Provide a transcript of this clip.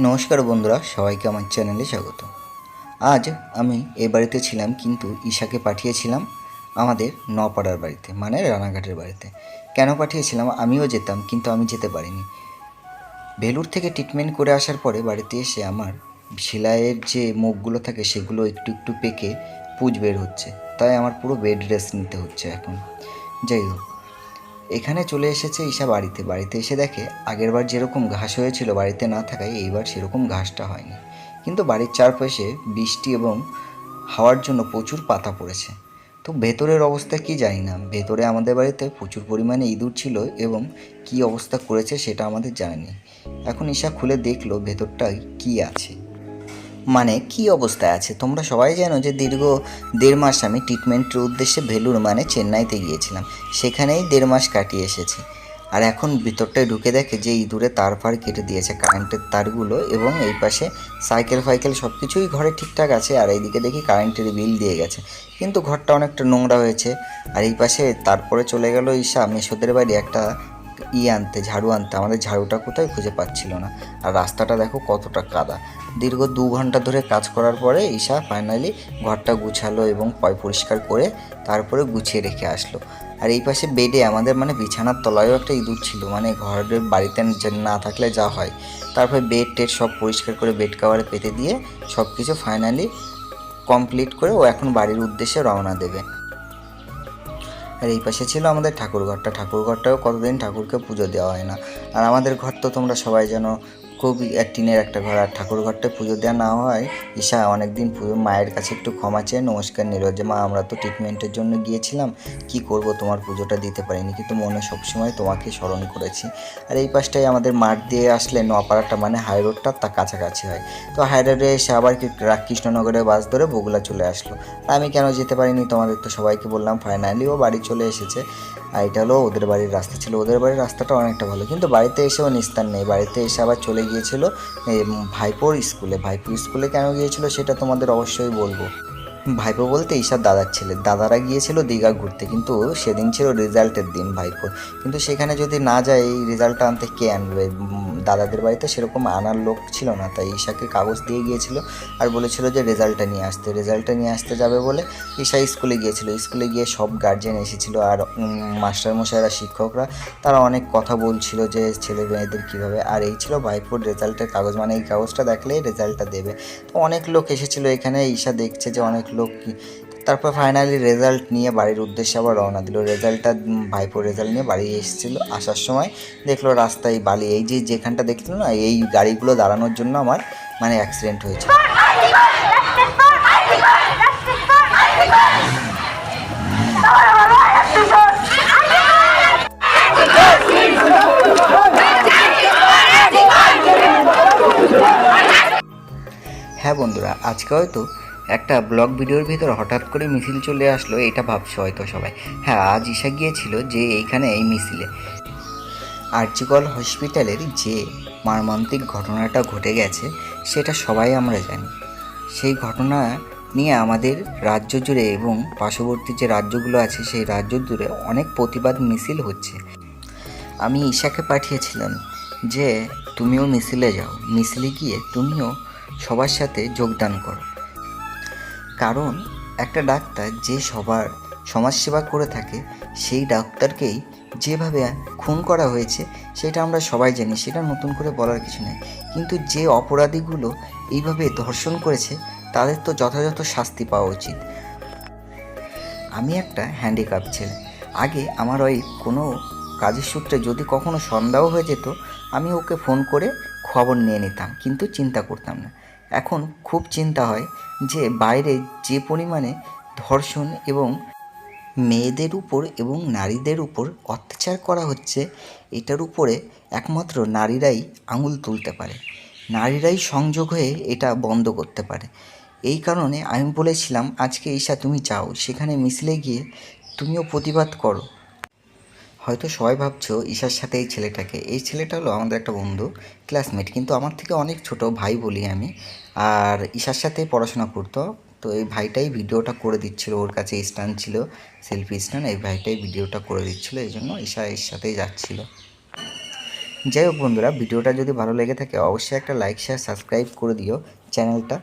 নমস্কার বন্ধুরা, সবাইকে আমার চ্যানেলে স্বাগত। আজ আমি এ বাড়িতে ছিলাম কিন্তু ঈশাকে পাঠিয়েছিলাম আমাদের নপাড়ার বাড়িতে মানে রানাঘাটের বাড়িতে। কেন পাঠিয়েছিলাম? আমিও যেতাম কিন্তু আমি যেতে পারিনি। ভেলুর থেকে ট্রিটমেন্ট করে আসার পরে বাড়িতে এসে আমার সেলাইয়ের যে মুখগুলো থাকে সেগুলো একটু একটু পেকে পুজ বের হচ্ছে। তাই আমার পুরো বেড রেস্ট নিতে হচ্ছে এখন। যাই হোক এখানে চলে এসেছে ঈশা বাড়িতে। বাড়িতে এসে দেখে আগেরবার যেরকম ঘাস হয়েছিল বাড়িতে না থাকায় এইবার সেরকম ঘাসটা হয়নি। কিন্তু বাড়ির চারপাশে বৃষ্টি এবং হাওয়ার জন্য প্রচুর পাতা পড়েছে। তো ভেতরের অবস্থা কি জানি না। ভেতরে আমাদের বাড়িতে প্রচুর পরিমাণে ইঁদুর ছিল এবং কি অবস্থা করেছে সেটা আমাদের জানা এখন ঈশা খুলে দেখল ভেতরটায় কি আছে। মানে কি অবস্থায় আছে? তোমরা সবাই জানো যে দীর্ঘ দেড় মাস আমি ট্রিটমেন্টের উদ্দেশ্যে ভেলুর মানে চেন্নাইতে গিয়েছিলাম। সেখানেই দেড় মাস কাটিয়ে এসেছি। আর এখন ভিতরটায় ঢুকে দেখে যে ইঁদুরে তার ফার কেটে দিয়েছে কারেন্টের তারগুলো এবং এই পাশে সাইকেল ফাইকেল সব কিছুই ঘরে ঠিকঠাক আছে আর এইদিকে দেখি কারেন্টের বিল দিয়ে গেছে। কিন্তু ঘরটা অনেকটা নোংরা হয়েছে। আর এই পাশে তারপরে চলে গেল ঈশা, মেসোদের বাড়ি একটা ই আনতে, ঝাড়ু আনতে, আমাদের ঝাড়ুটা কোথায় খুঁজে পাচ্ছিল না। আর রাস্তাটা দেখো কতটা কাদা। দীর্ঘ দু ঘণ্টা ধরে কাজ করার পরে ঈশা ফাইনালি ঘরটা গুছালো এবং পয় পরিষ্কার করে তারপরে গুছিয়ে রেখে আসলো। আর এই পাশে বেডে আমাদের মানে বিছানার তলায়ও একটা ইঁদুর ছিল মানে ঘরের বাড়িতে না থাকলে যা হয়। তারপরে বেড টেড সব পরিষ্কার করে বেড কাভারে পেতে দিয়ে সব কিছু ফাইনালি কমপ্লিট করে ও এখন বাড়ির উদ্দেশ্যে রওনা দেবে। আর এই পাশে ছিল আমাদের ঠাকুরঘরটা। ঠাকুরঘরটাও ঠাকুর ঘরটাও কতদিন ঠাকুরকে পুজো দেওয়া হয় না। আর আমাদের ঘর তো তোমরা সবাই জানো খুবই এক টিনের একটা ঘর। আর ঠাকুর ঘরটা পুজো দেওয়া না হয়, ঈশা অনেকদিন পুজো, মায়ের কাছে একটু ক্ষমা চেয়ে নমস্কার নিল যে, মা, আমরা তো ট্রিটমেন্টের জন্য গিয়েছিলাম, কি করব তোমার পুজোটা দিতে পারিনি? কিন্তু মনে সবসময় তোমাকে স্মরণ করেছি। আর এই পাশটায় আমাদের মাঠ দিয়ে আসলে নপাড়াটা মানে হাই রোডটা তা কাছাকাছি হয়। তো হাই রোডে এসে আবার কি রা- কৃষ্ণনগরের বাস ধরে বগুলা চলে আসলো। আমি কেন যেতে পারিনি? তোমাদের তো সবাইকে বললাম ফাইনালি ও বাড়ি চলে এসেছে। আর এটা হলো ওদের বাড়ির রাস্তা ছিল। ওদের বাড়ির রাস্তাটা অনেকটা ভালো, কিন্তু বাড়িতে এসেও নিস্তার নেই। বাড়িতে এসে আবার চলে গিয়েছিল ভাইপোর স্কুলে ভাইপোর স্কুলে কেন গিয়েছিল সেটা তোমাদের অবশ্যই বলব। ভাইপো বলতে ঈশার দাদার ছেলে। দাদারা গিয়েছিল দীঘা ঘুরতে, কিন্তু সেদিন ছিল রেজাল্টের দিন ভাইপোর কিন্তু সেখানে যদি না যায়, এই রেজাল্টটা আনতে কে আনবে? দাদাদের বাড়িতে সেরকম আনার লোক ছিল না, তাই ঈশাকে কাগজ দিয়ে গিয়েছিল আর বলেছিল যে রেজাল্টটা নিয়ে আসতে। রেজাল্টটা নিয়ে আসতে যাবে বলে ঈশা স্কুলে গিয়েছিল। স্কুলে গিয়ে সব গার্জেন এসেছিল আর মাস্টারমশাইরা, শিক্ষকরা, তারা অনেক কথা বলছিল যে ছেলে মেয়েদের কীভাবে। আর এই ছিল ভাইপোর রেজাল্টের কাগজ। মানে এই কাগজটা দেখলেই রেজাল্টটা দেবে। তো অনেক লোক এসেছিল এখানে। ঈশা দেখছে যে অনেক লোক কি? তারপর ফাইনালি রেজাল্ট নিয়ে বাড়ির উদ্দেশ্যে আবার রওনা দিল। রেজাল্টটা ভাইপোর রেজাল্ট নিয়ে বাড়ি এসেছিল। আসার সময় দেখল রাস্তায় বালি। এই যে যেখানটা দেখল না, এই গাড়িগুলো দাঁড়ানোর জন্য আমার মানে অ্যাক্সিডেন্ট হয়েছে। হ্যাঁ বন্ধুরা, আজকে হয়তো একটা ব্লগ ভিডিওর ভিতর হঠাৎ করে মিছিল চলে আসলো, এটা ভাবছ হয়তো সবাই। হ্যাঁ আজ ঈশা গিয়েছিল যে এইখানে এই মিছিলে। আর্জিকল হসপিটালের যে মর্মান্তিক ঘটনাটা ঘটে গেছে, সেটা সবাই আমরা জানি। সেই ঘটনা নিয়ে আমাদের রাজ্য জুড়ে এবং পার্শ্ববর্তী যে রাজ্যগুলো আছে, সেই রাজ্য জুড়ে অনেক প্রতিবাদ মিছিল হচ্ছে। আমি ঈশাকে পাঠিয়েছিলাম যে, তুমিও মিছিলে যাও। মিছিলে গিয়ে তুমিও সবার সাথে যোগদান করো। কারণ একটা ডাক্তার যে সবার সমাজসেবা করে থাকে, সেই ডাক্তারকেই যেভাবে খুন করা হয়েছে, সেটা আমরা সবাই জানি, সেটা নতুন করে বলার কিছু নেই। কিন্তু যে অপরাধীগুলো এইভাবে ধর্ষণ করেছে, তাদের তো যথাযথ শাস্তি পাওয়া উচিত। আমি একটা হ্যান্ডিক্যাপ ছেলে। আগে আমার ওই কোনো কাজের সূত্রে যদি কখনো সন্দেহ হয়ে যেত, আমি ওকে ফোন করে খবর নিয়ে নিতাম, কিন্তু চিন্তা করতাম না। এখন খুব চিন্তা হয় যে বাইরে যে পরিমাণে ধর্ষণ এবং মেয়েদের উপর এবং নারীদের উপর অত্যাচার করা হচ্ছে, এটার উপরে একমাত্র নারীরাই আঙুল তুলতে পারে। নারীরাই সংযোগ হয়ে এটা বন্ধ করতে পারে। এই কারণে আমি বলেছিলাম, আজকে ঈশা তুমি যাও, সেখানে মিছিলে গিয়ে তুমিও প্রতিবাদ করো। হয়তো সবাই ভাবছ ঈশার সাথে এই ছেলেটাকে। এই ছেলেটা হলো আমাদের একটা বন্ধু ক্লাসমেট কিন্তু আমার থেকে অনেক ছোট ভাই বলি আমি। আর ঈশার সাথে পড়াশোনা করতো, তো এই ভাইটাই ভিডিওটা করে দিচ্ছিল, ওর কাছে স্ট্যান্ড ছিল সেলফি স্ট্যান্ড এই ভাইটাই ভিডিওটা করে দিচ্ছিল, এই জন্য ঈশা এর সাথেই যাচ্ছিল। যাই হোক বন্ধুরা, ভিডিওটা যদি ভালো লেগে থাকে, অবশ্যই একটা লাইক শেয়ার সাবস্ক্রাইব করে দিও চ্যানেলটা।